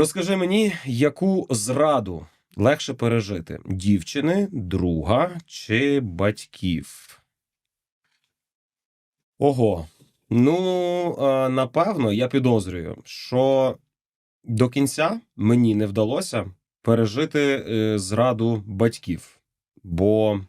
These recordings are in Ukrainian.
Розкажи мені, яку зраду легше пережити: дівчини, друга чи батьків? Ого. Ну, напевно, я підозрюю, що до кінця мені не вдалося пережити е, зраду батьків. Бо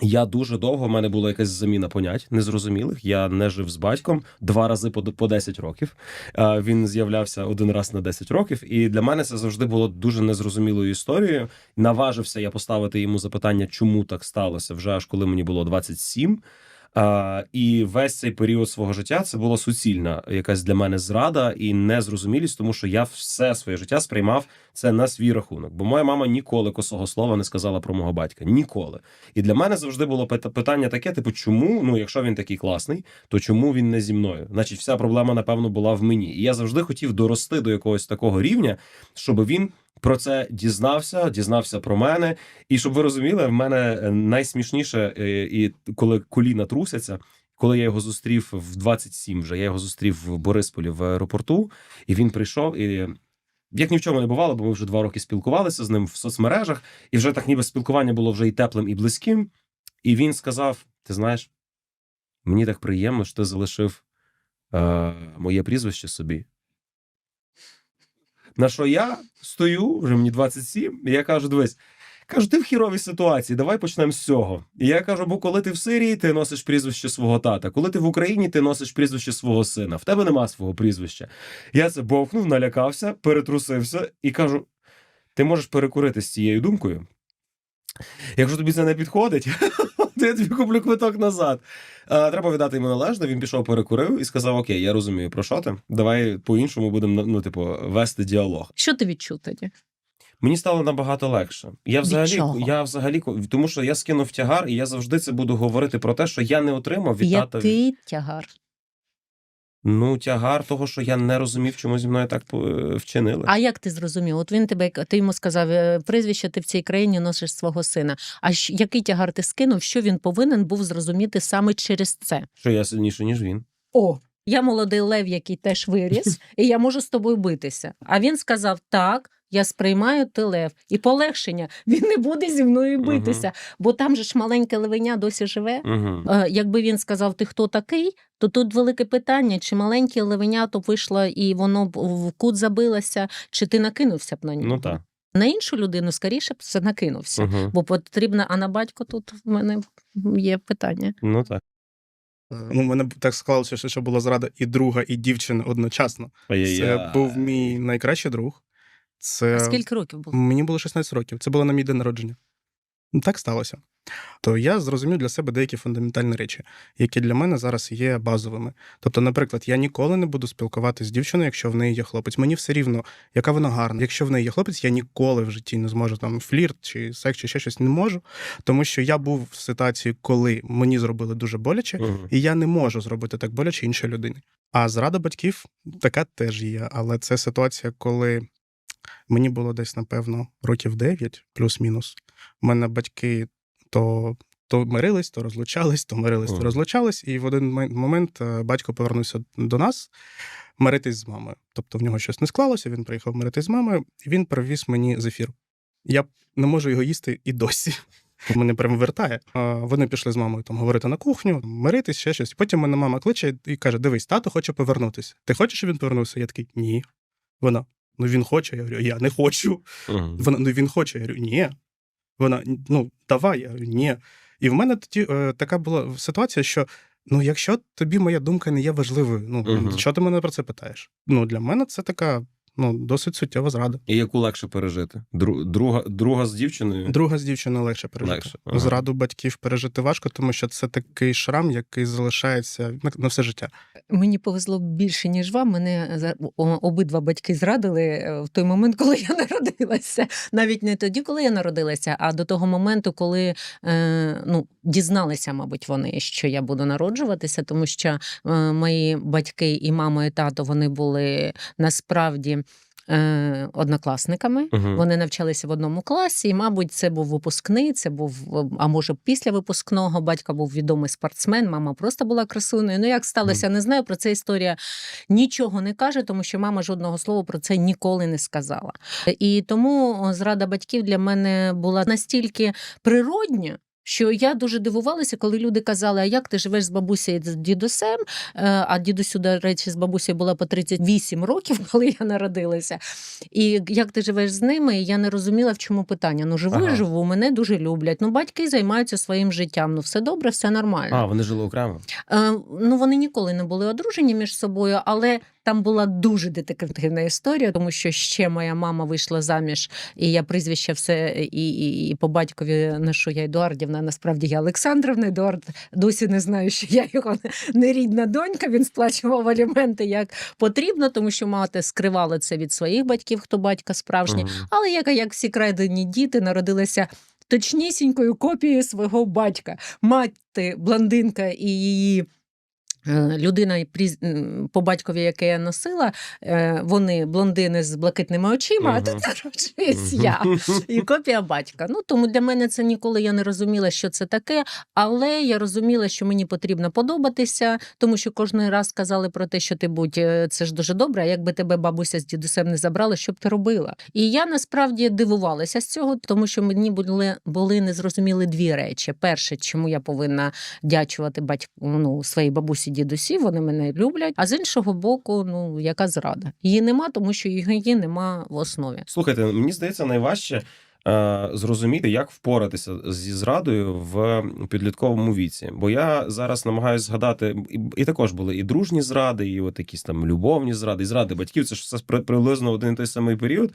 я дуже довго, в мене була якась заміна понять незрозумілих. Я не жив з батьком два рази по, по 10 років. Е, Він з'являвся один раз на 10 років, і для мене це завжди було дуже незрозумілою історією. Наважився я поставити йому запитання, чому так сталося, вже аж коли мені було 27. А, і весь цей період свого життя це була суцільна якась для мене зрада і незрозумілість, тому що я все своє життя сприймав це на свій рахунок. Бо моя мама ніколи косого слова не сказала про мого батька. Ніколи. І для мене завжди було пит- питання таке: типу, чому, ну, якщо він такий класний, то чому він не зі мною? Значить, вся проблема, напевно, була в мені. І я завжди хотів дорости до якогось такого рівня, щоб він. Про це дізнався, дізнався про мене, і щоб ви розуміли, в мене е, найсмішніше, е, і коли коліна трусяться, коли я його зустрів в 27 вже, я його зустрів в Борисполі в аеропорту, і він прийшов і. Як ні в чому не бувало, бо ми вже два роки спілкувалися з ним в соцмережах, і вже так ніби спілкування було вже і теплим, і близьким. І він сказав: Ти знаєш, мені так приємно, що ти залишив е, моє прізвище собі. На що я стою, вже мені 27, і я кажу: дивись, кажу, ти в хіровій ситуації, давай почнемо з цього. І я кажу: бо коли ти в Сирії, ти носиш прізвище свого тата, коли ти в Україні, ти носиш прізвище свого сина. В тебе нема свого прізвища. Я це бовкнув, налякався, перетрусився і кажу: ти можеш перекурити з цією думкою. Якщо тобі це не підходить, то я тобі куплю квиток назад. А, треба віддати йому належне. Він пішов, перекурив і сказав: Окей, я розумію, про що ти. Давай по-іншому будемо ну, типу, вести діалог. Що ти відчув тоді? Мені стало набагато легше. Я взагалі, я взагалі, тому що я скинув тягар, і я завжди це буду говорити про те, що я не отримав від тата. Який тягар? Ну, тягар того, що я не розумів, чому зі мною так е, вчинили. А як ти зрозумів? От він тебе ти йому сказав е, прізвище, ти в цій країні носиш свого сина. А який тягар ти скинув? Що він повинен був зрозуміти саме через це? Що я сильніше, ніж він. О, я молодий лев, який теж виріс, і я можу з тобою битися. А він сказав: так. Я сприймаю ти лев і полегшення. Він не буде зі мною битися, бо там же ж маленьке левеня досі живе. Угу. Е, Якби він сказав, ти хто такий, то тут велике питання, чи маленьке левенято вийшло і воно б в кут забилося, чи ти накинувся б на нього. Ну так. На іншу людину скоріше б це накинувся. Угу. Бо потрібно, а на батько тут в мене є питання. Ну так. Ну, у мене б так склалося, що що була зрада і друга, і дівчина одночасно. Це був мій найкращий друг. Це А скільки років було? мені було 16 років. Це було на мій день народження. Ну, Так сталося. То я зрозумів для себе деякі фундаментальні речі, які для мене зараз є базовими. Тобто, наприклад, я ніколи не буду спілкуватися з дівчиною, якщо в неї є хлопець. Мені все рівно, яка вона гарна. Якщо в неї є хлопець, я ніколи в житті не зможу там флірт чи секс, чи ще щось не можу. Тому що я був в ситуації, коли мені зробили дуже боляче, Угу. і я не можу зробити так боляче іншій людині. А зрада батьків така теж є. Але це ситуація, коли мені було десь, напевно, років 9, плюс-мінус. У мене батьки то. То мирились, то розлучались, то мирились, то розлучались, і в один момент е, батько повернувся до нас миритись з мамою. Тобто в нього щось не склалося, він приїхав миритись з мамою, і він привіз мені зефір. Я не можу його їсти і досі. Мене прям вертає. Вони пішли з мамою там говорити на кухню, миритись, ще щось. Потім мене мама кличе і каже: Дивись, тато хоче повернутися. Ти хочеш, щоб він повернувся? Я такий ні. Вона, ну він хоче. Я говорю, я не хочу. Угу. Вона, ну він хоче. Я говорю, ні. Вона, ну давай, я говорю, ні. І в мене тоді е, така була ситуація, що ну, якщо тобі моя думка не є важливою, ну Мгм. що ти мене про це питаєш? Ну, для мене це така ну, досить суттєва зрада. І яку легше пережити? Дру- Друга, друга з дівчиною? Друга з дівчиною легше пережити. Легше, ага. Зраду батьків пережити важко, тому що це такий шрам, який залишається на, на все життя. Мені повезло більше, ніж вам. Мене за- обидва батьки зрадили е, в той момент, коли я народилася. Навіть не тоді, коли я народилася, а до того моменту, коли е, ну, дізналися, мабуть, вони, що я буду народжуватися, тому що е, мої батьки і мама, і тато вони були насправді. Е, однокласниками. Мгм. Вони навчалися в одному класі, і, мабуть, це був випускний, це був, а може, після випускного. Батько був відомий спортсмен, мама просто була красуною. Ну, як сталося, не знаю. Про це історія нічого не каже, тому що мама жодного слова про це ніколи не сказала. І тому зрада батьків для мене була настільки природня. Що я дуже дивувалася, коли люди казали, а як ти живеш з бабусею з дідусем? Е, А дідусю, до речі, з бабусею була по 38 років, коли я народилася. І як ти живеш з ними? Я не розуміла, в чому питання. Ну, живу Ага. живу, мене дуже люблять. Ну, батьки займаються своїм життям. Ну, все добре, все нормально. А, вони жили окремо. Е, ну, вони ніколи не були одружені між собою, але там була дуже детективна історія, тому що ще моя мама вийшла заміж, і я прізвище все і, і, і по батькові ношу я Едуардівна. Насправді я Олександровна. Едуард досі не знаю, що я його не рідна донька. Він сплачував аліменти як потрібно, тому що мати скривала це від своїх батьків, хто батька справжній. Мгм. Але яка як всі крадені діти народилася точнісінькою копією свого батька. Мати блондинка і її. Е, Людина по батькові, яке я носила, е, вони блондини з блакитними очима, а тут народжуюсь я. І копія батька. Ну тому для мене це ніколи я не розуміла, що це таке. Але я розуміла, що мені потрібно подобатися, тому що кожен раз казали про те, що ти будь е, це ж дуже добре. А якби тебе бабуся з дідусем не забрала, що б ти робила? І я насправді дивувалася з цього, тому що мені були, були незрозуміли дві речі: перше, чому я повинна дячувати батьку ну, своїй бабусі, дідусі, вони мене люблять. А з іншого боку, ну яка зрада? Її нема, тому що її нема в основі. Слухайте, мені здається, найважче е, зрозуміти, як впоратися зі зрадою в підлітковому віці. Бо я зараз намагаюся згадати, і, також були і дружні зради, і от якісь там любовні зради, і зради батьків. Це ж все при- приблизно один і той самий період.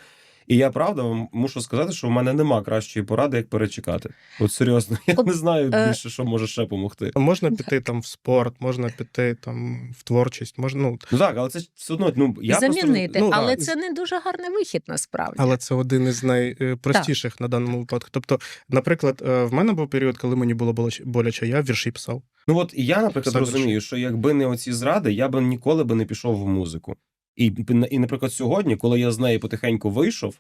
І я правда вам мушу сказати, що в мене нема кращої поради, як перечекати. От серйозно, я От, не знаю е, більше, що може ще допомогти. Можна піти там в спорт, можна піти там в творчість, можна, ну, Ну так, але це все одно. Ну я замінити, просто, ну, але так. це не дуже гарний вихід насправді. але це один із найпростіших на даному випадку. Тобто, наприклад, е, в мене був період, коли мені було боляче- боляче, я вірші писав. Ну от я, наприклад, Все розумію, що якби не оці зради, я би ніколи би не пішов в музику. І, і, наприклад, сьогодні, коли я з неї потихеньку вийшов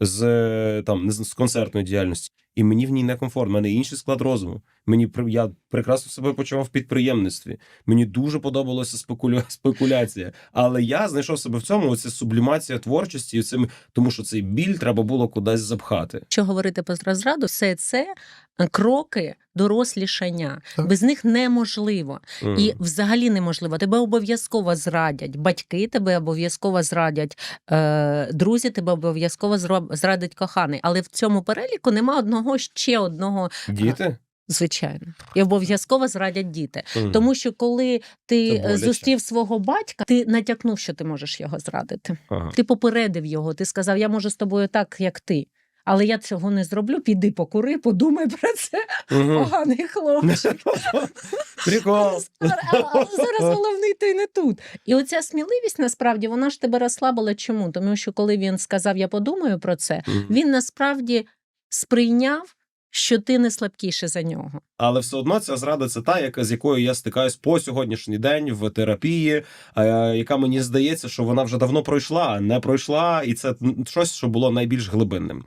з там з концертної діяльності, і мені в ній некомфортно. У мене інший склад розуму. Мені при- я прекрасно себе почував в підприємництві. Мені дуже подобалася спекуля... спекуляція. Але я знайшов себе в цьому. Оце сублімація творчості, цим, тому що цей біль треба було кудись запхати. Якщо говорити про зраду, все це е, кроки дорослішання. Так. Без них неможливо. Мгм. І взагалі неможливо. Тебе обов'язково зрадять. Батьки тебе обов'язково зрадять, е, друзі тебе обов'язково зрадить коханий. Але в цьому переліку нема одного ще одного, Діти? звичайно. І обов'язково зрадять діти. Мгм. Тому що коли ти е, зустрів свого батька, ти натякнув, що ти можеш його зрадити. Ага. Ти попередив його, ти сказав, я можу з тобою так, як ти. Але я цього не зроблю. Піди покури, подумай про це. Мгм. Поганий хлопчик. Прикол. Але але зараз головний ти не тут. І оця сміливість насправді вона ж тебе розслабила. Чому? Тому що коли він сказав, я подумаю про це, він насправді сприйняв, що ти не слабкіше за нього. Але все одно ця зрада це та, яка з якою я стикаюсь по сьогоднішній день в терапії, е, яка мені здається, що вона вже давно пройшла, не пройшла, і це щось, що було найбільш глибинним.